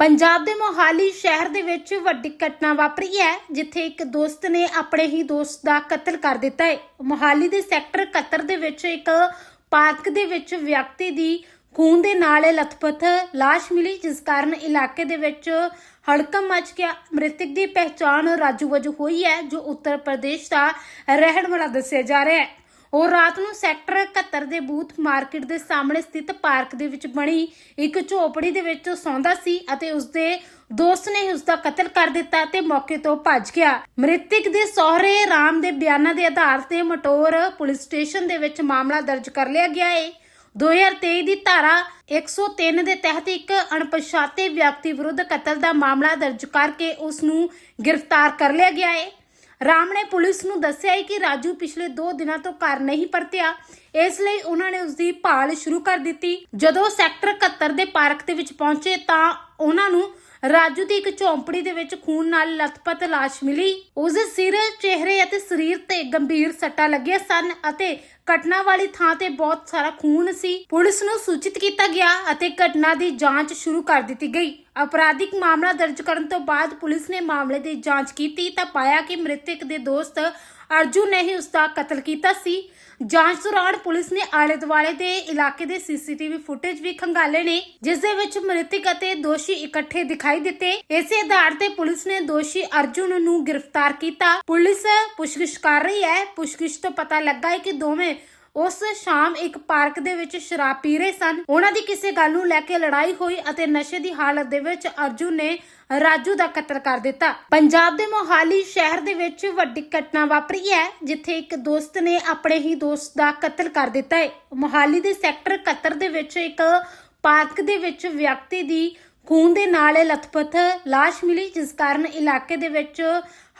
ਪੰਜਾਬ ਦੇ ਮੋਹਾਲੀ ਸ਼ਹਿਰ ਦੇ ਵਿੱਚ ਵੱਡੀ ਘਟਨਾ ਵਾਪਰੀ ਹੈ, ਜਿੱਥੇ ਇੱਕ ਦੋਸਤ ਨੇ ਆਪਣੇ ਹੀ ਦੋਸਤ ਦਾ ਕਤਲ ਕਰ ਦਿੱਤਾ ਹੈ। ਮੋਹਾਲੀ ਦੇ ਸੈਕਟਰ 71 ਦੇ ਵਿੱਚ ਇੱਕ ਪਾਰਕ ਦੇ ਵਿੱਚ ਵਿਅਕਤੀ ਦੀ ਖੂਨ ਦੇ ਨਾਲ ਇਹ ਲਥਪਥ ਲਾਸ਼ ਮਿਲੀ, ਜਿਸ ਕਾਰਨ ਇਲਾਕੇ ਦੇ ਵਿੱਚ ਹੜਕਮ ਮਚ ਗਿਆ। ਮ੍ਰਿਤਕ ਦੀ ਪਹਿਚਾਣ ਰਾਜੂ ਵਜੋਂ ਹੋਈ ਹੈ, ਜੋ ਉੱਤਰ ਪ੍ਰਦੇਸ਼ ਦਾ ਰਹਿਣ ਵਾਲਾ ਦੱਸਿਆ ਜਾ ਰਿਹਾ ਹੈ। ਉਹ ਰਾਤ ਨੂੰ ਸੈਕਟਰ 71 ਦੇ ਬੂਥ ਮਾਰਕੀਟ ਦੇ ਸਾਹਮਣੇ ਸਥਿਤ ਪਾਰਕ ਦੇ ਵਿੱਚ ਬਣੀ ਇੱਕ ਝੋਪੜੀ ਦੇ ਵਿੱਚ ਸੌਂਦਾ ਸੀ ਅਤੇ ਉਸਦੇ ਦੋਸਤ ਨੇ ਉਸ ਦਾ ਕਤਲ ਕਰ ਦਿੱਤਾ ਤੇ ਮੌਕੇ ਤੋਂ ਭੱਜ ਗਿਆ। ਮ੍ਰਿਤਕ ਦੇ ਸਹੁਰੇ ਰਾਮ ਦੇ ਬਿਆਨਾਂ ਦੇ ਆਧਾਰ ਤੇ ਮਟੋਰ ਪੁਲਿਸ ਸਟੇਸ਼ਨ ਦੇ ਵਿੱਚ ਮਾਮਲਾ ਦਰਜ ਕਰ ਲਿਆ ਗਿਆ ਹੈ 2023 ਦੀ ਧਾਰਾ 103 ਦੇ ਤਹਿਤ ਇੱਕ ਅਣਪਛਾਤੇ ਵਿਅਕਤੀ ਵਿਰੁੱਧ ਕਤਲ ਦਾ ਮਾਮਲਾ ਦਰਜ ਕਰਕੇ ਉਸ ਨੂੰ ਗ੍ਰਿਫਤਾਰ ਕਰ ਲਿਆ ਗਿਆ ਹੈ ਰਾਮ ਨੇ ਪੁਲਿਸ ਨੂੰ ਦੱਸਿਆ ਹੈ ਕਿ ਰਾਜੂ ਪਿਛਲੇ 2 ਦਿਨਾਂ ਤੋਂ ਘਰ ਨਹੀਂ ਪਰਤਿਆ। ਇਸ ਲਈ ਉਹਨਾਂ ਨੇ ਉਸ ਦੀ ਭਾਲ ਸ਼ੁਰੂ ਕਰ ਦਿੱਤੀ। ਜਦੋਂ ਸੈਕਟਰ 71 ਦੇ ਪਾਰਕ ਦੇ ਵਿੱਚ ਪਹੁੰਚੇ ਤਾਂ ਉਹਨਾਂ ਨੂੰ ਰਾਜੂ ਦੀ ਇੱਕ ਝੌਂਪੜੀ ਦੇ ਵਿੱਚ ਖੂਨ ਨਾਲ ਲਥਪਥ ਲਾਸ਼ ਮਿਲੀ। ਉਸ ਦੇ ਸਿਰ, ਚਿਹਰੇ ਅਤੇ ਸਰੀਰ ਤੇ ਗੰਭੀਰ ਸੱਟਾਂ ਲੱਗੀਆਂ ਸਨ ਅਤੇ ਘਟਨਾ ਵਾਲੀ ਥਾਂ ਤੇ ਬਹੁਤ ਸਾਰਾ ਖੂਨ ਸੀ। ਪੁਲਿਸ ਨੂੰ ਸੂਚਿਤ ਕੀਤਾ ਗਿਆ ਅਤੇ ਘਟਨਾ ਦੀ ਜਾਂਚ ਸ਼ੁਰੂ ਕਰ ਦਿੱਤੀ ਗਈ। ਅਪਰਾਧਿਕ ਮਾਮਲਾ ਦਰਜ ਕਰਨ ਤੋਂ ਬਾਅਦ ਪੁਲਿਸ ਨੇ ਮਾਮਲੇ ਦੀ ਜਾਂਚ ਕੀਤੀ ਤਾਂ ਪਾਇਆ ਕਿ ਮ੍ਰਿਤਕ ਦੇ ਦੋਸਤ ਅਰਜੁਨ ਨੇ ਹੀ ਉਸ ਦਾ ਕਤਲ ਕੀਤਾ ਸੀ। ਜਾਂਚ ਦੌਰਾਨ ਪੁਲਿਸ ਨੇ ਆਲੇ ਦੁਆਲੇ ਦੇ ਇਲਾਕੇ ਦੇ ਸੀਸੀਟੀਵੀ ਫੁਟੇਜ ਵੀ ਖੰਗਾਲੇ ਨੇ, ਜਿਸ ਦੇ ਵਿੱਚ ਮ੍ਰਿਤਕ ਅਤੇ ਦੋਸ਼ੀ ਇਕੱਠੇ ਦਿਖਾਈ ਦਿੱਤੇ। ਇਸੇ ਆਧਾਰ ਤੇ ਪੁਲਿਸ ਨੇ ਦੋਸ਼ੀ ਅਰਜੁਨ ਨੂੰ ਗ੍ਰਿਫਤਾਰ ਕੀਤਾ। ਪੁਲਿਸ ਪੁੱਛਗਿੱਛ ਕਰ ਰਹੀ ਹੈ। ਪੁੱਛਗਿੱਛ ਤੋਂ ਪਤਾ ਲੱਗਾ ਹੈ ਕਿ ਦੋਵੇਂ ਉਸ ਸ਼ਾਮ ਇੱਕ ਪਾਰਕ ਦੇ ਵਿੱਚ ਸ਼ਰਾਬ ਪੀ ਰਹੇ ਸਨ। ਉਹਨਾਂ ਦੀ ਕਿਸੇ ਗੱਲ ਨੂੰ ਲੈ ਕੇ ਲੜਾਈ ਹੋਈ ਅਤੇ ਨਸ਼ੇ ਦੀ ਹਾਲਤ ਦੇ ਵਿੱਚ ਅਰਜੁਨ ਨੇ ਰਾਜੂ ਦਾ ਕਤਲ ਕਰ ਦਿੱਤਾ। ਪੰਜਾਬ ਦੇ ਮੋਹਾਲੀ ਸ਼ਹਿਰ ਦੇ ਵਿੱਚ ਵੱਡੀ ਘਟਨਾ ਵਾਪਰੀ ਹੈ, ਜਿੱਥੇ ਇੱਕ ਦੋਸਤ ਨੇ ਆਪਣੇ ਹੀ ਦੋਸਤ ਦਾ ਕਤਲ ਕਰ ਦਿੱਤਾ ਹੈ। ਮੋਹਾਲੀ ਦੇ ਸੈਕਟਰ 71 ਦੇ ਵਿੱਚ ਇੱਕ ਪਾਰਕ ਦੇ ਵਿੱਚ ਵਿਅਕਤੀ ਦੀ ਖੂਨ ਦੇ ਨਾਲ ਇਹ ਲਥਪਥ ਲਾਸ਼ ਮਿਲੀ, ਜਿਸ ਕਾਰਨ ਇਲਾਕੇ ਦੇ ਵਿੱਚ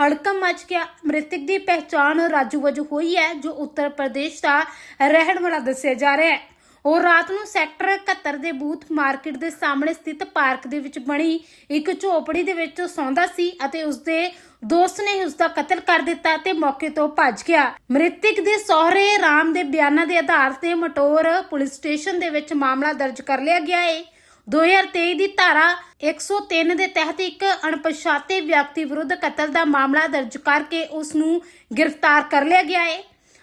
ਹੜਕੰਪ ਮਚ ਗਿਆ। ਮ੍ਰਿਤਕ ਦੀ ਪਹਿਚਾਣ ਰਾਜੂ ਵਜੋਂ ਹੋਈ ਹੈ, ਜੋ ਉੱਤਰ ਪ੍ਰਦੇਸ਼ ਦਾ ਰਹਿਣ ਵਾਲਾ ਦੱਸਿਆ ਜਾ ਰਿਹਾ ਹੈ। ਉਹ ਰਾਤ ਨੂੰ ਸੈਕਟਰ 71 ਦੇ ਬੂਥ ਮਾਰਕੀਟ ਦੇ ਸਾਹਮਣੇ ਸਥਿਤ ਪਾਰਕ ਦੇ ਵਿੱਚ ਬਣੀ ਇੱਕ ਝੋਪੜੀ ਦੇ ਵਿੱਚ ਸੌਂਦਾ ਸੀ ਅਤੇ ਉਸਦੇ ਦੋਸਤ ਨੇ ਉਸ ਦਾ ਕਤਲ ਕਰ ਦਿੱਤਾ ਤੇ ਮੌਕੇ ਤੋਂ ਭੱਜ ਗਿਆ। ਮ੍ਰਿਤਕ ਦੇ ਸਹੁਰੇ ਰਾਮ ਦੇ ਬਿਆਨਾਂ ਦੇ ਆਧਾਰ ਤੇ ਮਟੋਰ ਪੁਲਿਸ ਸਟੇਸ਼ਨ ਦੇ ਵਿੱਚ ਮਾਮਲਾ ਦਰਜ ਕਰ ਲਿਆ ਗਿਆ ਹੈ। 2023 ਦੀ ਧਾਰਾ 103 ਦੇ ਤਹਿਤ ਇੱਕ ਅਣਪਛਾਤੇ ਵਿਅਕਤੀ ਵਿਰੁੱਧ ਕਤਲ ਦਾ ਮਾਮਲਾ ਦਰਜ ਕਰਕੇ ਉਸ ਨੂੰ ਗ੍ਰਿਫਤਾਰ ਕਰ ਲਿਆ ਗਿਆ ਹੈ।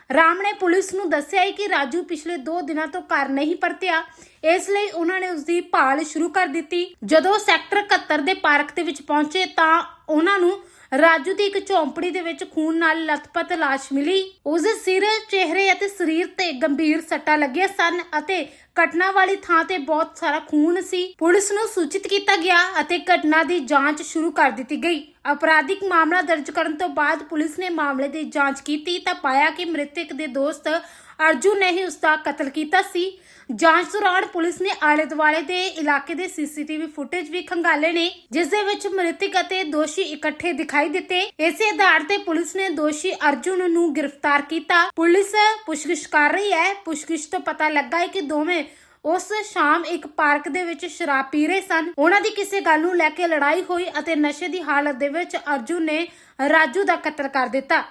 ਰਾਮ ਨੇ ਪੁਲਿਸ ਨੂੰ ਦੱਸਿਆ ਹੈ ਕਿ ਰਾਜੂ ਪਿਛਲੇ 2 ਦਿਨਾਂ ਤੋਂ ਘਰ ਨਹੀਂ ਪਰਤਿਆ। ਇਸ ਲਈ ਉਹਨਾਂ ਨੇ ਉਸ ਦੀ ਭਾਲ ਸ਼ੁਰੂ ਕਰ ਦਿੱਤੀ। ਜਦੋਂ ਸੈਕਟਰ 71 ਦੇ ਪਾਰਕ ਦੇ ਵਿੱਚ ਪਹੁੰਚੇ ਤਾਂ ਉਹਨਾਂ ਨੂੰ ਰਾਜੂ ਦੀ ਇੱਕ ਝੌਂਪੜੀ ਦੇ ਵਿੱਚ ਖੂਨ ਨਾਲ ਲਥਪਥ ਲਾਸ਼ ਮਿਲੀ। ਉਸ ਸਿਰ, ਚਿਹਰੇ ਅਤੇ ਸਰੀਰ ਤੇ ਗੰਭੀਰ ਸੱਟਾਂ ਲੱਗੀਆਂ ਸਨ ਅਤੇ ਘਟਨਾ ਵਾਲੀ ਥਾਂ ਤੇ ਬਹੁਤ ਸਾਰਾ ਖੂਨ ਸੀ। ਪੁਲਿਸ ਨੂੰ ਸੂਚਿਤ ਕੀਤਾ ਗਿਆ ਅਤੇ ਘਟਨਾ ਦੀ ਜਾਂਚ ਸ਼ੁਰੂ ਕਰ ਦਿੱਤੀ ਗਈ। ਅਪਰਾਧਿਕ ਮਾਮਲਾ ਦਰਜ ਕਰਨ ਤੋਂ ਬਾਅਦ ਪੁਲਿਸ ਨੇ ਮਾਮਲੇ ਦੀ ਜਾਂਚ ਕੀਤੀ ਤਾਂ ਪਾਇਆ ਕਿ ਮ੍ਰਿਤਕ ਦੇ ਦੋਸਤ ਅਰਜੁਨ ਨੇ ਹੀ ਉਸ ਦਾ ਕਤਲ ਕੀਤਾ ਸੀ। ਜਾਂਚ ਦੌਰਾਨ ਪੁਲਿਸ ਨੇ ਆਲੇ ਦੁਆਲੇ ਦੇ ਇਲਾਕੇ ਦੇ ਸੀਸੀਟੀਵੀ ਫੁਟੇਜ ਵੀ ਖੰਗਾਲੇ ਨੇ, ਜਿਸ ਦੇ ਵਿੱਚ ਮ੍ਰਿਤਕ ਅਤੇ ਦੋਸ਼ੀ ਇਕੱਠੇ ਦਿਖਾਈ ਦਿੱਤੇ। ਇਸੇ ਆਧਾਰ ਤੇ ਪੁਲਿਸ ਨੇ ਦੋਸ਼ੀ ਅਰਜੁਨ ਨੂੰ ਗ੍ਰਿਫਤਾਰ ਕੀਤਾ। ਪੁਲਿਸ ਪੁੱਛਗਿੱਛ ਕਰ ਰਹੀ ਹੈ। ਪੁੱਛਗਿੱਛ ਤੋਂ ਪਤਾ ਲੱਗਾ ਹੈ ਕਿ ਦੋਵੇਂ ਉਸ ਸ਼ਾਮ ਇੱਕ ਪਾਰਕ ਦੇ ਵਿੱਚ ਸ਼ਰਾਬ ਪੀ ਰਹੇ ਸਨ। ਉਹਨਾਂ ਦੀ ਕਿਸੇ ਗੱਲ ਨੂੰ ਲੈ ਕੇ ਲੜਾਈ ਹੋਈ ਅਤੇ ਨਸ਼ੇ ਦੀ ਹਾਲਤ ਦੇ ਵਿੱਚ ਅਰਜੁਨ ਨੇ ਰਾਜੂ ਦਾ ਕਤਲ ਕਰ ਦਿੱਤਾ।